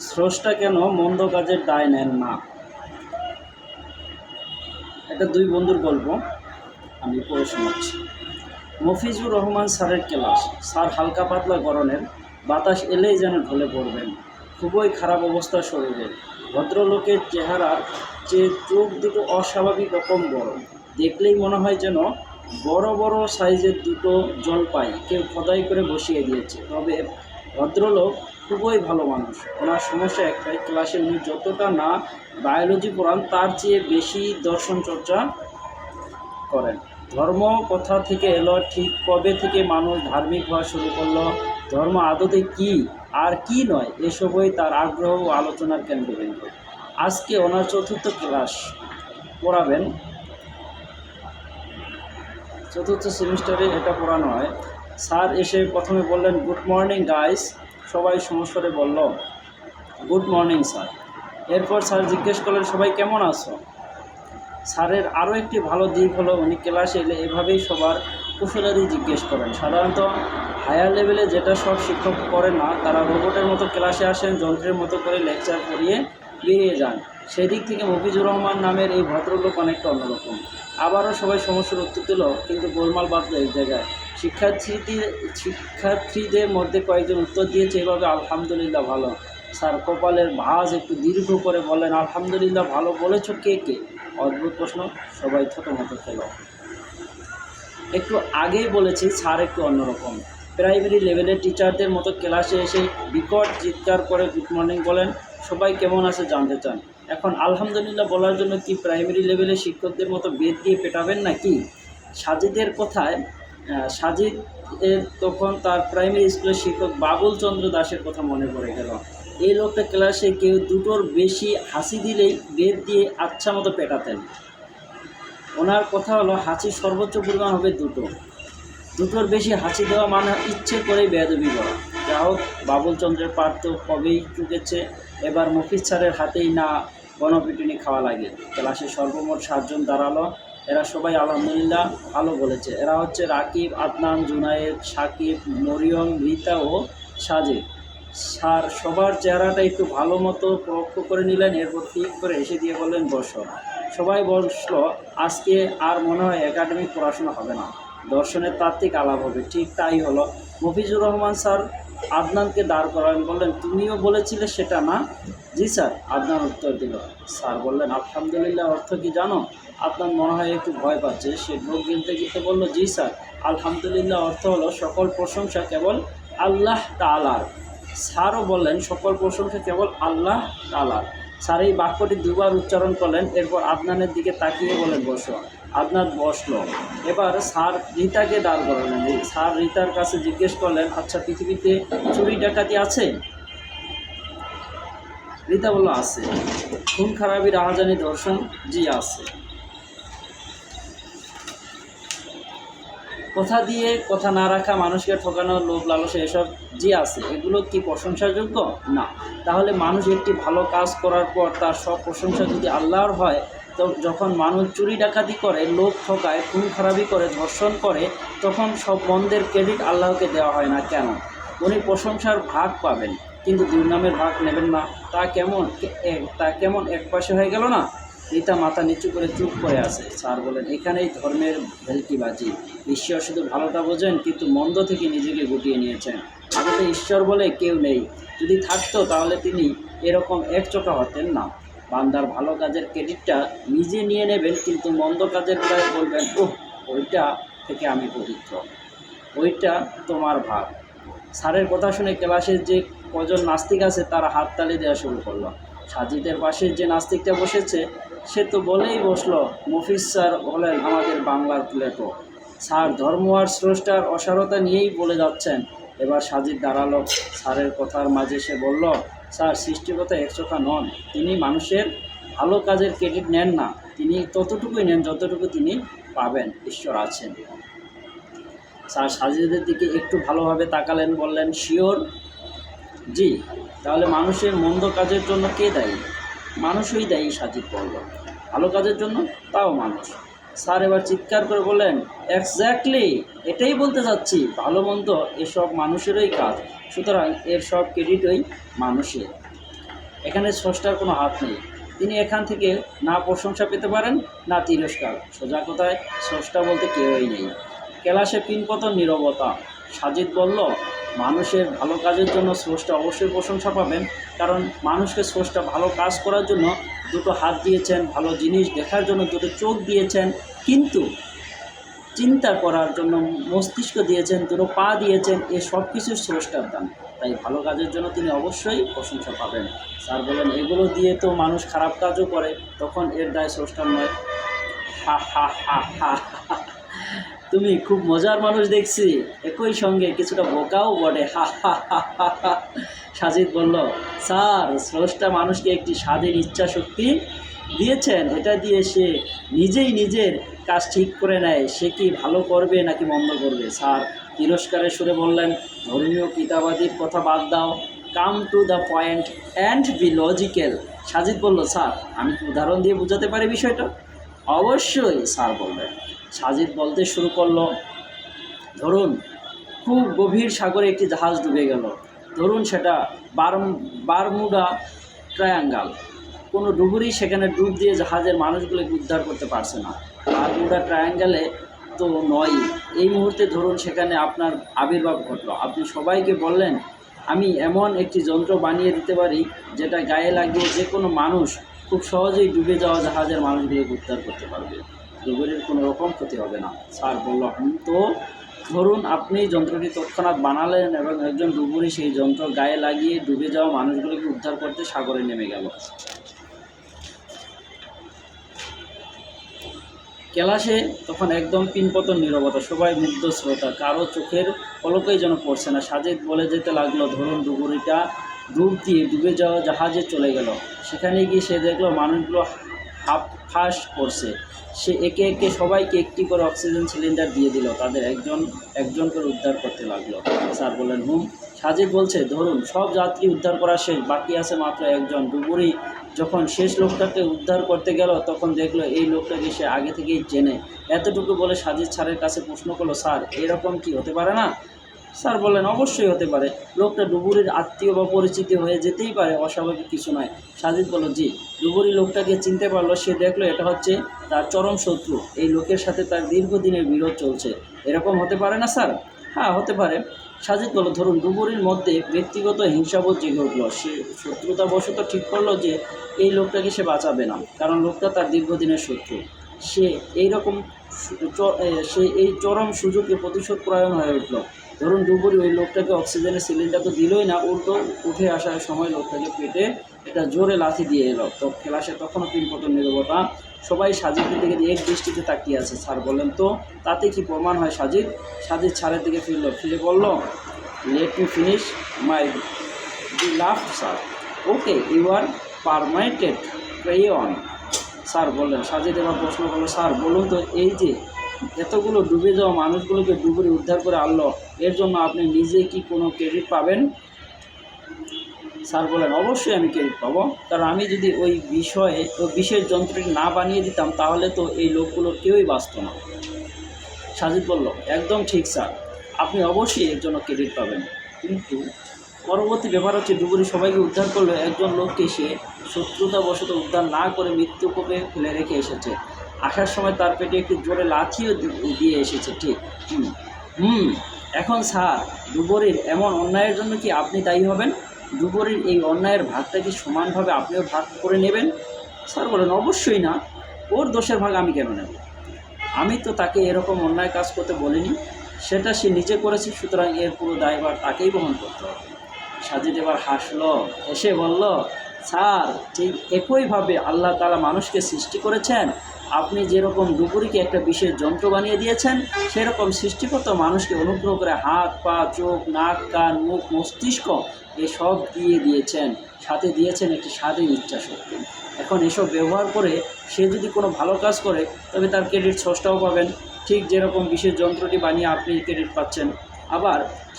স্রষ্টা কেন মন্দ কাজের দায় নেন না? এটা দুই বন্ধুর গল্প। আমি পড়ে শোনাচ্ছি। মফিজুর রহমান স্যারের ক্লাস। স্যার হালকা পাতলা গরনের। বাতাস এলেই যেন ঢলে পড়বেন। খুবই খারাপ অবস্থা শরীরের। ভদ্রলোকের চেহারার যে চোখ দুটো অস্বাভাবিক রকম বড়। দেখলেই মনে হয় যেন বড় বড় সাইজের দুটো জলপাই কেউ খোদাই করে বসিয়ে দিয়েছে। তবে ভদ্রলোক খুবই ভালো মানুষ। ওনার সমস্যা একটাই, ক্লাসে উনি যতটা না বায়োলজি পড়ান, তার চেয়ে বেশি দর্শন চর্চা করেন। ধর্ম কথা থেকে এলো, ঠিক কবে থেকে মানুষ ধার্মিক হওয়া শুরু করল, ধর্ম আদতে কি, আর কি নয়, এসবই তার আগ্রহ ও আলোচনার কেন্দ্রবিন্দু। আজকে ওনার চতুর্থ ক্লাস পড়াবেন। চতুর্থ সেমিস্টারে এটা পড়ানো হয়। স্যার এসে প্রথমে বললেন, গুড মর্নিং গাইস। সবাই সমস্যরে বলল, গুড মর্নিং, স্যার। এরপর স্যার জিজ্ঞেস করলেন, সবাই কেমন আছো? স্যারের আরও একটি ভালো দিক হলো, উনি ক্লাসে এলে এভাবেই সবার কুশলাদি জিজ্ঞেস করেন। সাধারণত হায়ার লেভেলে যেটা সব শিক্ষক করে না, তারা রোবটের মতো ক্লাসে আসেন, যন্ত্রের মতো করে লেকচার পড়িয়ে বেরিয়ে যান। সেদিক থেকে মফিজুর রহমান নামের এই ভদ্রলোক অনেকটা অন্যরকম। আবারও সবাই সমস্যার উত্তর দিল, কিন্তু গোলমাল বাঁধল এক জায়গায়। শিক্ষার্থীদের শিক্ষার্থীদের মধ্যে কয়েকজন উত্তর দিয়েছে, এভাবে আলহামদুলিল্লাহ ভালো। স্যার কপালের ভাঁজ একটু দীর্ঘ করে বলেন আলহামদুলিল্লাহ ভালো বলেছ কে কে? অদ্ভুত প্রশ্ন, সবাই ছোটো মতো খেল। একটু আগেই বলেছি, স্যার একটু অন্যরকম। প্রাইমারি লেভেলের টিচারদের মতো ক্লাসে এসে বিকট চিৎকার করে গুড মর্নিং বলেন, সবাই কেমন আছে জানতে চান? এখন আলহামদুলিল্লাহ বলার জন্য কি প্রাইমারি লেভেলের শিক্ষকদের মতো বেদ দিয়ে পেটাবেন নাকি? সাজিদের কথায় সাজিদ এর তখন তার প্রাইমারি স্কুলের শিক্ষক বাবুল চন্দ্র দাসের কথা মনে পড়ে গেল। এই লোকটা ক্লাসে কেউ দুটোর বেশি হাসি দিলেই বেদ দিয়ে আচ্ছা মতো পেটাতেন। ওনার কথা হলো হাসির সর্বোচ্চ পরিমাণ হবে দুটো। দুটোর বেশি হাসি দেওয়া মানে ইচ্ছে করেই বেয়াদবি করা। যা হোক, বাবুল চন্দ্রের পার তো কবেই চুকেছে এবার মফিজ স্যারের হাতেই না গণপিটুনি খাওয়া লাগে। ক্লাসে সর্বমোট সাতজন দাঁড়াল। এরা সবাই আলহামদুলিল্লাহ ভালো বলেছে। এরা হচ্ছে রাকিব, আদনান, জুনায়েদ, সাকিব, মরিয়ম, রীতা ও সাজিদ। স্যার, সবার চেহারাটা একটু ভালো মতো পরোক্ষ করে নিলেন, এরপর ঠিক করে এসে দিয়ে বললেন, বসো। সবাই বসল। আজকে আর মনে হয় একাডেমিক পড়াশোনা হবে না। দর্শনের তাত্ত্বিক আলাপ হবে। ঠিক তাই হলো। মফিজুর রহমান স্যার আদনানকে দাঁড় করালেন বললেন, তুমিও বলেছিলে সেটা না? জি স্যার। আদনান উত্তর দিল, স্যার বললেন, আলহামদুলিল্লাহ, অর্থ কি জানো? আদনান মনে হয় একটু ভয় পাচ্ছে, সে ঢোক গিলতে গিলতে বলল, জি স্যার, আলহামদুলিল্লাহ, অর্থ হলো সকল প্রশংসা কেবল আল্লাহ তালার স্যারও বললেন, সকল প্রশংসা কেবল আল্লাহ তালার স্যার এই বাক্যটি দুবার উচ্চারণ করলেন, এরপর আদনানের দিকে তাকিয়ে বলেন বসো। আদনান বসল এবার স্যার রীতাকে দাঁড় করালেন। স্যার রীতার কাছে জিজ্ঞেস করলেন আচ্ছা পৃথিবীতে চুরি ডাকাতি আছে? রীতা বলল, আছে। খুন খারাপি, রাহাজানি দর্শন জি, আছে। কথা দিয়ে কথা না রাখা, মানুষকে ঠকানো লোভ, লালসা, এসব যে আছে। এগুলো কি প্রশংসাযোগ্য? না। তাহলে মানুষ একটি ভালো কাজ করার পর তার সব প্রশংসা যদি আল্লাহর হয় যখন মানুষ চুরি ডাকাতি করে লোক ঠকায়, খুন খারাপি করে, ধর্ষণ করে, তখন সব মন্দের ক্রেডিট আল্লাহকে দেওয়া হয় না কেন? উনি প্রশংসার ভাগ পাবেন, কিন্তু দুর্নামের ভাগ নেবেন না। তা কেমন তা কেমন এক পাশে হয়ে গেল না? রীতা মাথা নিচু করে চুপ করে আছে। স্যার বলেন, এখানেই ধর্মের ভেলকিবাজি ঈশ্বর শুধু ভালোটা বোঝেন, কিন্তু মন্দ থেকে নিজেকে গুটিয়ে নিয়েছেন। আগতে ঈশ্বর বলে কেউ নেই। যদি থাকতো তাহলে তিনি এরকম একচোখা হতেন না। বান্দার ভালো কাজের ক্রেডিটটা নিজে নিয়ে নেবেন, কিন্তু মন্দ কাজের বেলায় বলবেন, ওহ, ওইটা থেকে আমি পবিত্র। ওইটা তোমার ভাগ। স্যারের কথা শুনে ক্লাসের যে কজন নাস্তিক আছে, তারা হাততালি দেওয়া শুরু করল। সাজিদের পাশে যে নাস্তিকটা বসেছে, সে তো বলেই বসল, মফিজ স্যার হলেন আমাদের বাংলার প্লেটো স্যার ধর্ম আর স্রষ্টার অসারতা নিয়েই বলে যাচ্ছেন। এবার সাজিদ দাঁড়াল। স্যারের কথার মাঝে সে বলল স্যার সৃষ্টিকতা একচোখা নন। তিনি মানুষের ভালো কাজের ক্রেডিট নেন না। তিনি ততটুকুই নেন যতটুকু তিনি পাবেন, ঈশ্বর আছেন। স্যার, সাজিদের দিকে একটু ভালোভাবে তাকালেন, বললেন, শিওর? জি। তাহলে মানুষের মন্দ কাজের জন্য কে দায়ী? মানুষই দায়ী সাজিদ বলল ভালো কাজের জন্য তাও মানুষ। স্যার এবার চিৎকার করে বললেন এক্স্যাক্টলি এটাই বলতে চাচ্ছি ভালো মন্দ এসব মানুষেরই কাজ। সুতরাং এর সব ক্রেডিটই মানুষের। এখানে স্রষ্টার কোনো হাত নেই। তিনি এখান থেকে না প্রশংসা পেতে পারেন, না তিরস্কার। সোজা কথায়, স্রষ্টা বলতে কেউই নেই। কেলাসে পিনপতন নীরবতা। সাজিদ বলল, মানুষের ভালো কাজের জন্য স্রষ্টা অবশ্যই প্রশংসা পাবেন। কারণ মানুষকে স্রষ্টা ভালো কাজ করার জন্য দুটো হাত দিয়েছেন ভালো জিনিস দেখার জন্য দুটো চোখ দিয়েছেন কিন্তু চিন্তা করার জন্য মস্তিষ্ক দিয়েছেন দুটো পা দিয়েছেন এ সব কিছু স্রষ্টার দান তাই ভালো কাজের জন্য তিনি অবশ্যই প্রশংসা পাবেন স্যার বলেন এগুলো দিয়ে তো মানুষ খারাপ কাজও করে তখন এর দায় স্রষ্টার নয় হা হা হা হা। তুমি খুব মজার মানুষ দেখছি। একই সঙ্গে কিছুটা বোকাও বটে। হা হা হা। সাজিদ বলল, স্যার, স্রষ্টা মানুষকে একটি স্বাধীন ইচ্ছা শক্তি দিয়েছেন। এটা দিয়ে সে নিজেই নিজের কাজ ঠিক করে নেয়। সে কি ভালো করবে নাকি মন্দ করবে? স্যার তিরস্কারের সুরে বললেন, ধর্মীয় কিতাবাদির কথা বাদ দাও। Come to the point and be logical Sajid বলল, স্যার, আমি কি উদাহরণ দিয়ে বোঝাতে পারি বিষয়টা? অবশ্যই, স্যার বললেন। সাজিদ বলতে শুরু করল, ধরুন, খুব গভীর সাগরে একটি জাহাজ ডুবে গেল। ধরুন সেটা বারম, বারমুডা ট্রায়াঙ্গাল। কোনো ডুবুরি সেখানে ডুব দিয়ে জাহাজের মানুষগুলোকে উদ্ধার করতে পারছে না। বারমুডা ট্রায়াঙ্গালে তো নয়। এই মুহূর্তে ধরুন সেখানে আপনার আবির্ভাব ঘটলো। আপনি সবাইকে বললেন, আমি এমন একটি যন্ত্র বানিয়ে দিতে পারি যেটা গায়ে লাগিয়ে যে কোনো মানুষ খুব সহজেই ডুবে যাওয়া জাহাজের মানুষগুলোকে উদ্ধার করতে পারবে। ডুবুরির কোনো রকম ক্ষতি হবে না। স্যার বলল, হুম, তো ধরুন আপনি যন্ত্রটি তৎক্ষণাৎ বানালেন এবং একজন ডুবুরি সেই যন্ত্র গায়ে লাগিয়ে ডুবে যাওয়া মানুষগুলোকে উদ্ধার করতে সাগরে নেমে গেল। ক্লাসে তখন একদম পিনপতন নীরবতা, সবাই মুগ্ধ শ্রোতা, কারও চোখের পলকেই যেন পড়ছে না। সাজেদ বলে যেতে লাগল, ধরুন ডুবুরিটা ডুব দিয়ে ডুবে যাওয়া জাহাজে চলে গেল। সেখানে গিয়ে সে দেখল, মানুষগুলো হাফ ফাঁস করছে। সে একে একে সবাইকে একটি করে অক্সিজেন সিলিন্ডার দিয়ে দিল। তাদের একজন একজন করে উদ্ধার করতে লাগল। স্যার বললেন, হুম? সাজিদ বলছে, ধরুন, সব যাত্রী উদ্ধার করা শেষ, বাকি আছে মাত্র একজন। ডুবুরি যখন শেষ লোকটাকে উদ্ধার করতে গেল, তখন দেখল এই লোকটাকে সে আগে থেকেই চেনে। এতটুকু বলে সাজিদ স্যারের কাছে প্রশ্ন করল, স্যার, এরকম কি হতে পারে না? স্যার বলেন, অবশ্যই হতে পারে। লোকটা ডুবুরির আত্মীয় বা পরিচিতি হয়ে যেতেই পারে, অস্বাভাবিক কিছু নয়। সাজিদ বলল, জি, ডুবুরি লোকটাকে চিনতে পারল, সে দেখল এটা হচ্ছে তার চরম শত্রু। এই লোকের সাথে তার দীর্ঘদিনের বিরোধ চলছে। এরকম হতে পারে না, স্যার? হ্যাঁ হতে পারে। সাজিদ বলল, ধরুন, ডুবুরির মধ্যে ব্যক্তিগত হিংসাবোধ জেগে উঠল। সে শত্রুতাবশত ঠিক করল যে এই লোকটাকে সে বাঁচাবে না, কারণ লোকটা তার দীর্ঘদিনের শত্রু। সে এইরকম সু- এই চরম সুযোগে প্রতিশোধ পরায়ণ হয়ে উঠল। ধরুন ডুবুরি ওই লোকটাকে অক্সিজেনের সিলিন্ডার তো দিলই না, উল্টো উঠে আসার সময় লোকটাকে পেটে এটা জোরে লাথি দিয়ে এলো। তো ক্লাসে তখনও পিনপতন নিরবতা। সবাই সাজিদের দিকে এক দৃষ্টিতে তাকিয়ে আছে। স্যার বললেন, তো তাতে কি প্রমাণ হয় সাজিদ? সাজিদ ছাড়ের দিকে ফিরল। ফিরে বলল let me finish my the love sir okay you are permitted on sir বললেন। সাজিদ এবার প্রশ্ন করল, স্যার, বলুন তো এই যে এতগুলো ডুবে যাওয়া মানুষগুলোকে ডুবুরি উদ্ধার করে আনলো। এর জন্য আপনি নিজে কি কোনো ক্রেডিট পাবেন? স্যার বলেন, অবশ্যই আমি ক্রেডিট পাবো। কারণ আমি যদি ওই বিষয়ে, ওই বিশেষ যন্ত্রটি না বানিয়ে দিতাম, তাহলে তো এই লোকগুলো কেউই বাঁচত না। সাজিদ বলল, একদম ঠিক স্যার। আপনি অবশ্যই এর জন্য ক্রেডিট পাবেন। কিন্তু পরবর্তী ব্যাপার হচ্ছে, ডুবুরি সবাইকে উদ্ধার করল। একজন লোককে সে শত্রুতাবশত উদ্ধার না করে মৃত্যু কোপে ফেলে রেখে এসেছে। আসার সময় তার পেটে একটু জোরে লাথিও দিয়ে এসেছে, ঠিক। হুম। এখন স্যার ডুবুরির এমন অন্যায়ের জন্য কি আপনি দায়ী হবেন? ডুবুরির এই অন্যায়ের ভাগটা কি সমানভাবে আপনিও ভাগ করে নেবেন? স্যার বলেন, অবশ্যই না। ওর দোষের ভাগ আমি কেন নেব? আমি তো তাকে এরকম অন্যায় কাজ করতে বলিনি। সেটা সে নিজে করেছে, সুতরাং এর পুরো দায়ভার তাকেই বহন করতে হবে। সাজিদ এবার হাসল এসে বলল স্যার, ঠিক একইভাবে আল্লাহ তালা মানুষকে সৃষ্টি করেছেন। আপনি যেরকম ডুবুরিকে একটা বিশেষ যন্ত্র বানিয়ে দিয়েছেন, সেরকম সৃষ্টিকর্তা মানুষকে অনুগ্রহ করে হাত, পা, চোখ, নাক, কান, মুখ, মস্তিষ্ক এসব দিয়ে দিয়েছেন। সাথে দিয়েছেন একটি স্বাধীন ইচ্ছা শক্তি। এখন এসব ব্যবহার করে সে যদি কোনো ভালো কাজ করে, তবে তার ক্রেডিট স্রষ্টাও পাবেন। ঠিক যেরকম বিশেষ যন্ত্রটি বানিয়ে আপনি ক্রেডিট পাচ্ছেন আবার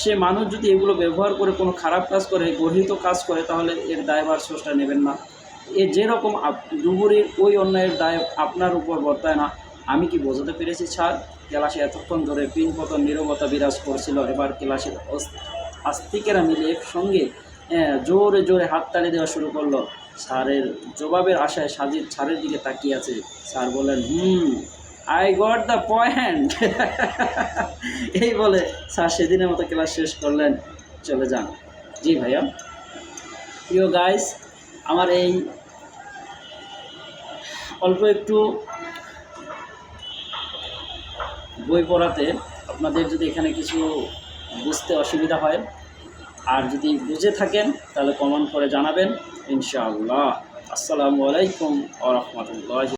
সে মানুষ যদি এগুলো ব্যবহার করে কোনো খারাপ কাজ করে, গর্হিত কাজ করে, তাহলে এর দায়ভার স্রষ্টা নেবেন না। এ যেরকম ডুবুরির ওই অন্যায়ের দায় আপনার উপর বর্তায় না, আমি কি বোঝাতে পেরেছি, ছাড়? ক্লাসে এতক্ষণ ধরে পিন পতন নীরবতা বিরাজ করছিল, এবার ক্লাসের আস্তিকেরা মিলে একসঙ্গে জোরে জোরে হাততালি দেওয়া শুরু করল। স্যারের জবাবের আশায় সাজিদ স্যারের দিকে তাকিয়ে আছে। স্যার বললেন, hmm. I got the point এই বলে স্যার সেদিনের মতো ক্লাস শেষ করলেন, চলে যান। জি ভাইয়া। প্রিয় গাইস আমার এই অল্প একটু বই পড়াতে আপনাদের যদি এখানে কিছু বুঝতে অসুবিধা হয়, আর যদি বুঝে থাকেন, তাহলে কমেন্ট করে জানাবেন। ইনশাআল্লাহ। আসসালামু আলাইকুম আ রহমতুল্লাহ